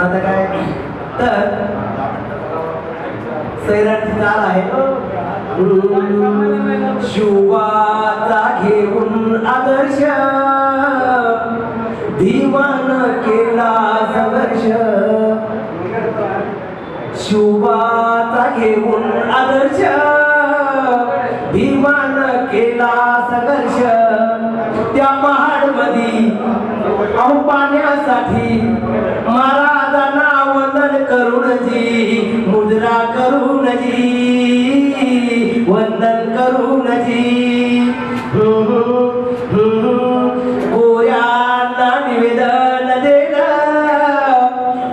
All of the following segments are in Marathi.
आता काय? तर सैराटची चाल आहे. शिवाचा घेऊन आदर्श. दिवान केला संघर्ष. शिवाचा घेऊन आदर्श. दिवान केला संघर्ष. त्या महाडमध्ये अहो पाण्यासाठी वंदन करून जी गोऱ्यांना निवेदन दिलं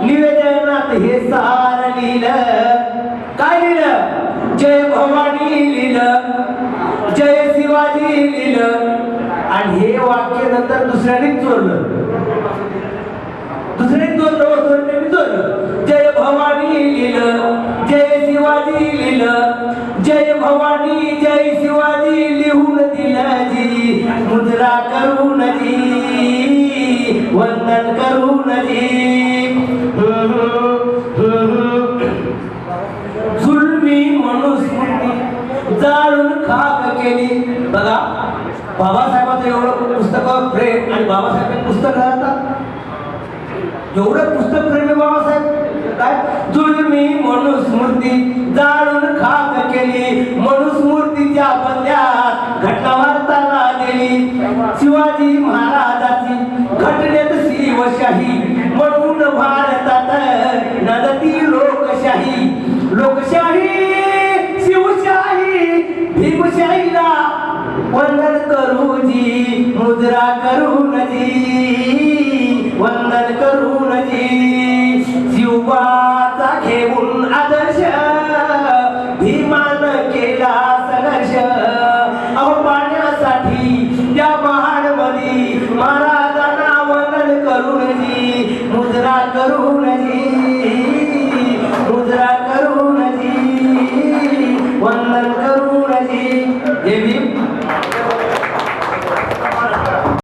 निवेदनात हे सार लिहिलं. काय लिहिलं? जय भवानी लिहिलं. जय शिवाजी लिहिलं. आणि हे वाक्य नंतर दुसऱ्याने चोरलं. दुसऱ्याने चोरलं व चोरल्याने चोरलं. भवानी जय शिवाजी लिहून दिलाजी मुद्रा करून जी वंदन करून जी जुलमी मनुस्मृती जाळून खाक केली. बघा बाबासाहेबांचं एवढं पुस्तक प्रेम आणि बाबासाहेबांनी पुस्तक राहतात. एवढं पुस्तक प्रेमी बाबासाहेब. वार्ताला दिली शिवाजी महाराजाची घटनेत शिवशाही म्हणून भारतात नदती लोकशाही. लोकशाही शिवशाही भीमशाहीला वंदन करू जी मुद्रा करून जी वंदन करून जी शिवाचा घेऊन आदर्श भीमान केला संघर्ष. parola